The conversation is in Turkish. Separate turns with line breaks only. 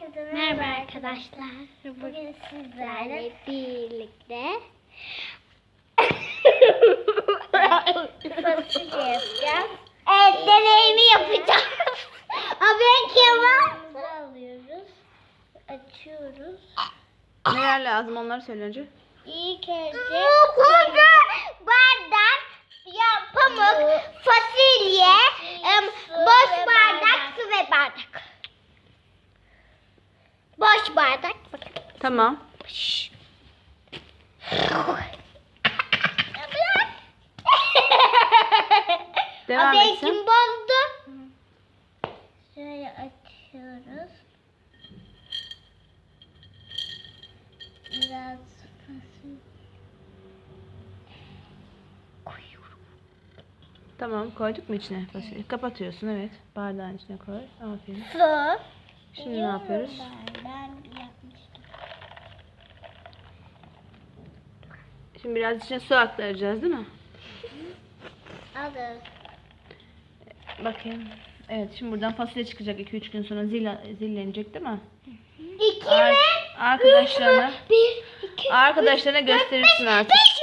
Herkese
Merhaba arkadaşlar.
Bugün sizlerle
birlikte
fasulye yapacağız.
evet, deneyimi yapacağız. Abi Kemal.
Bunu alıyoruz. Açıyoruz.
Neler lazım onları söyle önce.
İlk önce
Koca bardak, ya pamuk, fasulye, em, boş
ve
bardak,
bardak.
su ve bardak. Bardak.
Tamam. Devam
Abi
etsin.
kim bozdu?
şöyle açıyoruz. Biraz.
Tamam koyduk mu içine fasulye? Kapatıyorsun evet. Bardağın içine koy. Aferin.
Su.
Şimdi ne yapıyoruz? Şimdi biraz içine su aktaracağız değil mi?
Alın.
Bakayım. Evet şimdi buradan fasulye çıkacak 2-3 gün sonra zil, zillenecek değil mi?
İki
Ar-
mi?
arkadaşlarına
Bir, iki,
arkadaşlarına gösterirsin artık.
beş